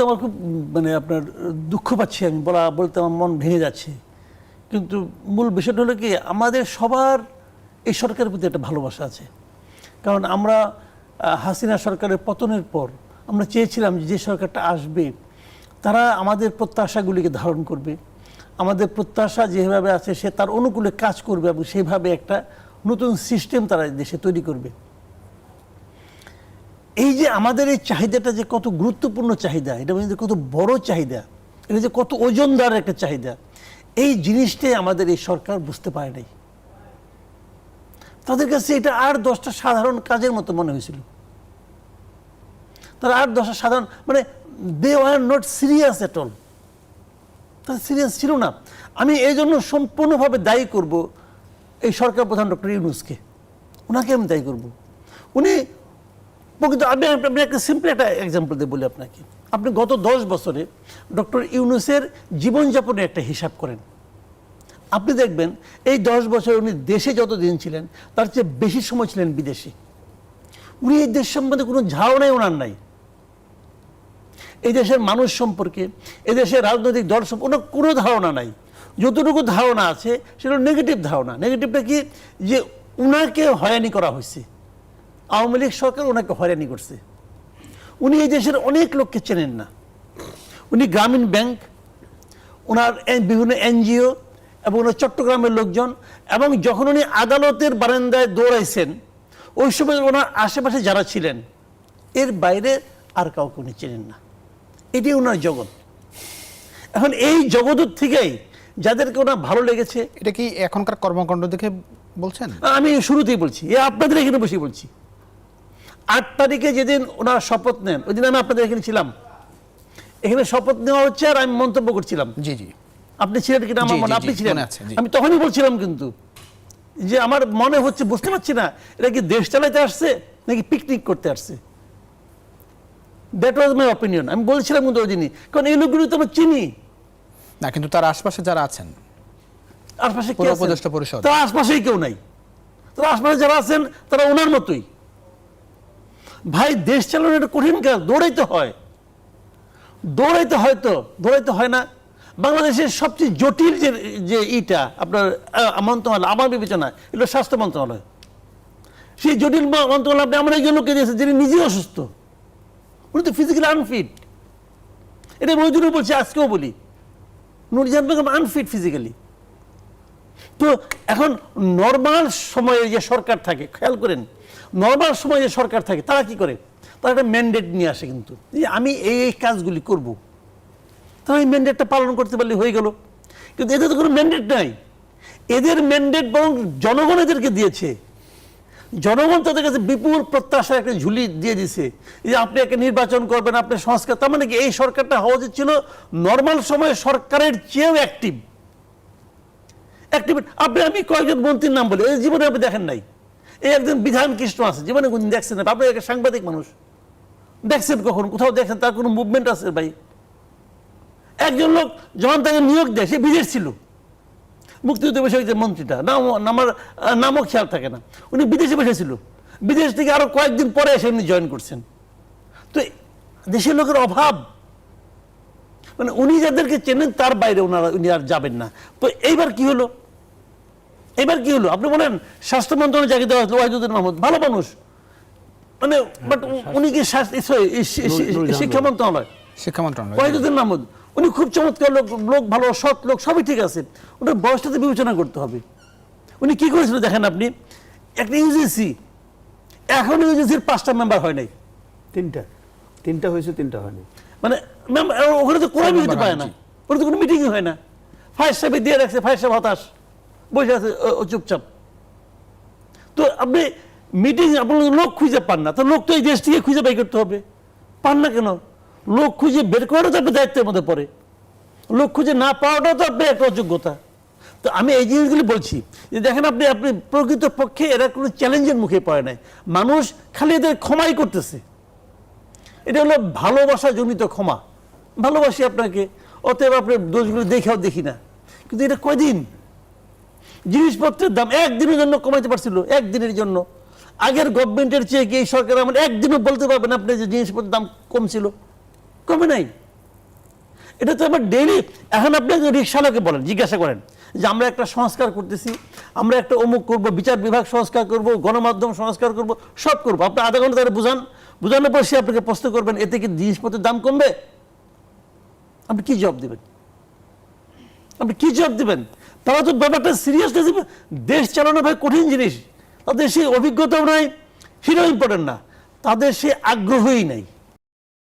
তো আমার খুব মানে আপনার, দুঃখ পাচ্ছি আমি, বলা, বলতে আমার মন ভেঙে যাচ্ছে। কিন্তু মূল বিষয়টা হলো কি, আমাদের সবার এই সরকারের প্রতি একটা ভালোবাসা আছে। কারণ আমরা হাসিনা সরকারের পতনের পর আমরা চেয়েছিলাম যে সরকারটা আসবে, তারা আমাদের প্রত্যাশাগুলিকে ধারণ করবে। আমাদের প্রত্যাশা যেভাবে আছে, সে তার অনুকূলে কাজ করবে এবং সেভাবে একটা নতুন সিস্টেম তারা দেশে তৈরি করবে। এই যে আমাদের এই চাহিদাটা যে কত গুরুত্বপূর্ণ চাহিদা, এটা মধ্যে কত বড় চাহিদা, এটা যে কত ওজনদার একটা চাহিদা, এই জিনিসটাই আমাদের এই সরকার বুঝতে পারে নাই। তাদের কাছে এটা আর দশটা সাধারণ কাজের মতো মনে হয়েছিল। তারা আর দশটা সাধারণ মানে they are not serious at all তারা সিরিয়াস ছিল না। আমি এই জন্য সম্পূর্ণভাবে দায়ী করব এই সরকার প্রধান ডক্টর ইউনুসকে। ওনাকে আমি দায়ী করব। উনি প্রকৃত, আমি আমি একটা সিম্পল একটা এক্সাম্পল দিয়ে বলি আপনাকে। আপনি গত দশ বছরে ডক্টর ইউনুসের জীবনযাপনের একটা হিসাব করেন। আপনি দেখবেন, এই দশ বছর উনি দেশে যত দিন ছিলেন, তার চেয়ে বেশি সময় ছিলেন বিদেশে। উনি এই দেশ সম্বন্ধে কোনো ধারণাই ওনার নাই। এই দেশের মানুষ সম্পর্কে, এই দেশের রাজনৈতিক দল সম্পর্কে ওনার কোনো ধারণা নাই। যতটুকু ধারণা আছে সেটা নেগেটিভ ধারণা। নেগেটিভটা কি? যে উনাকে হয়রানি করা হয়েছে। আওয়ামী লীগ সরকার ওনাকে হয়রানি করছে। উনি এই দেশের অনেক লোককে চেনেন না। উনি গ্রামীণ ব্যাংক ওনার বিভিন্ন এনজিও এবং ওনার চট্টগ্রামের লোকজন এবং যখন উনি আদালতের বারান্দায় দৌড়াইছেন ওই সময় ওনার আশেপাশে যারা ছিলেন এর বাইরে আর কাউকে উনি চেনেন না। এটি ওনার জগৎ। এখন এই জগতের থেকেই যাদেরকে ওনার ভালো লেগেছে এটা কি এখনকার কর্মকাণ্ড দেখে বলছেন? আমি শুরুতেই বলছি। এ আপনাদের এখানে বসে বলছি। আট তারিখে যেদিন ওনারা শপথ নেন ওই দিন আমি আপনাদের এখানে ছিলাম। এখানে শপথ নেওয়া হচ্ছে আর আমি মন্তব্য করছিলাম। জি জি। আপনি ছিলেন কিনা? আমার মনে আপনি ছিলেন। আমি তখনই বলছিলাম কিন্তু যে আমার মনে হচ্ছে বুঝতে পারছি না এটা কি দেশ চালাইতে আসছে নাকি পিকনিক করতে আসছে? দ্যাট ওয়াজ মাই অপিনিয়ন আমি বলছিলাম কিন্তু ওই কারণ এই লোকগুলো তো আমরা চিনি। না কিন্তু তার আশপাশে যারা আছেন আশপাশে। তার আশপাশেই কেউ নাই। তার আশপাশে যারা আছেন তারা ওনার মতোই। ভাই, দেশ চালানো একটা কঠিন কাজ, দৌড়াইতে হয়। দৌড়াইতে হয় তো, দৌড়াইতে হয় না। বাংলাদেশের সবচেয়ে জটিল যে যে ইটা, আপনার মন্ত্রণালয় আমার বিবেচনা, এগুলো স্বাস্থ্য মন্ত্রণালয়। সেই জটিল মন্ত্রণালয় আপনি এমন একজন লোককে দিয়েছেন যিনি নিজেই অসুস্থ। উনি তো ফিজিক্যালি আনফিট এটা জন্য বলছি, আজকেও বলি। নুরজান বেগম আনফিট ফিজিক্যালি তো এখন নর্মাল সময়ে যে সরকার থাকে, খেয়াল করেন নর্মাল সময়ে যে সরকার থাকে, তারা কি করে? তারা একটা ম্যান্ডেট নিয়ে আসে কিন্তু, যে আমি এই এই কাজগুলি করব। তারা এই ম্যান্ডেটটা পালন করতে পারলে হয়ে গেল। কিন্তু এদের তো কোনো ম্যান্ডেট নাই। এদের ম্যান্ডেট বরং জনগণ এদেরকে দিয়েছে। জনগণ তাদের কাছে বিপুল প্রত্যাশার একটা ঝুলি দিয়ে দিছে, যে আপনি একটা নির্বাচন করবেন আপনি সংস্কার, তার মানে কি এই সরকারটা হওয়া উচিত ছিল নর্মাল সময়ে সরকারের চেয়েও অ্যাক্টিভ অ্যাক্টিভিট আপনি আমি কয়েকজন মন্ত্রীর নাম বলি, এই জীবনে আপনি দেখেন নাই। এই একজন বিধান কৃষ্ণ আছে, জীবনে কোনদিন দেখছেন না। আপনি একটা সাংবাদিক মানুষ। দেখছেন কখন? কোথাও দেখেন, তার কোনো মুভমেন্ট আছে ভাই? একজন লোক যখন তাকে নিয়োগ দেয়, সে বিদেশ ছিল। মুক্তিযুদ্ধ বিষয়ক যে মন্ত্রীটা, নাম আমার নামও খেয়াল থাকে না। উনি বিদেশে বসেছিল। বিদেশ থেকে আরও কয়েকদিন পরে এসে উনি জয়েন করছেন। তো দেশের লোকের অভাব। মানে উনি যাদেরকে চেনেন, তার বাইরে ওনারা উনি আর যাবেন না। তো এইবার কি হলো? এবার কি হলো? আপনি বলেন স্বাস্থ্য মন্ত্রণালয় চাকরি দেওয়া হলো ওয়াহিদুদ্দিন মাহমুদ ভালো মানুষ। মানে বাট উনি কি শিক্ষা মন্ত্রণালয়। শিক্ষা মন্ত্রণালয় ওয়াহিদুদ্দিন মাহমুদ উনি খুব চমৎকার লোক লোক ভালো সৎ লোক সবই ঠিক আছে। ওনার বয়সটাতে বিবেচনা করতে হবে। উনি কি করেছিল দেখেন আপনি? একটা ইউজিসি এখন ইউজিসির পাঁচটা মেম্বার হয় নাই। তিনটা। তিনটা হয়েছে তিনটা হয়নি। মানে ওখানে তো কোরআনই হতে পারে না। ওখানে তো কোনো মিটিংই হয় না। ফায়ার সাহেব দিয়ে রাখছে ফায়ার সাহেব হতাশ। বসে আছে চুপচাপ। তো আপনি মিটিং আপনার লোক খুঁজে পান না, তো লোক তো এই দেশ থেকে খুঁজে বাই করতে হবে। পান না কেন? লোক খুঁজে বের করাটা তো আপনার দায়িত্বের মধ্যে পড়ে। লোক খুঁজে না পাওয়াটাও তো আপনার একটা অযোগ্যতা। তো আমি এই জিনিসগুলি বলছি, যে দেখেন আপনি আপনি প্রকৃত পক্ষে এরা কোনো চ্যালেঞ্জের মুখে পড়ে নাই। মানুষ খালি এদের ক্ষমাই করতেছে। এটা হলো ভালোবাসা জনিত ক্ষমা। ভালোবাসি আপনাকে, অতএব আপনার দোষগুলো দেখেও দেখি না। কিন্তু এটা কয়দিন? জিনিসপত্রের দাম একদিনের জন্য কমাইতে পারছিল, একদিনের জন্য। আগের গভর্নমেন্টের চেয়ে কি এই সরকার আমার একদিনও বলতে পারবেন আপনি যে জিনিসপত্রের দাম কমছিল? কমে নাই। এটা তো আমার ডেইলি এখন আপনি একজন রিক্সাওয়ালাকে বলেন, জিজ্ঞাসা করেন যে আমরা একটা সংস্কার করতেছি, আমরা একটা অমুক করব, বিচার বিভাগ সংস্কার করব, গণমাধ্যম সংস্কার করব, সব করব। আপনি আধা ঘণ্টা তারা বুঝান। বোঝানোর পর সে আপনাকে প্রশ্ন করবেন, এতে কি জিনিসপত্রের দাম কমবে? আপনি কি জবাব দেবেন? আপনি কি জবাব দেবেন? তারা তো ব্যাপারটা সিরিয়াসনেস দেশ চালানো ভাই কঠিন জিনিস। তাদের সেই অভিজ্ঞতাও নাই, সেটাও ইম্পর্টেন্ট না। তাদের সে আগ্রহই নাই।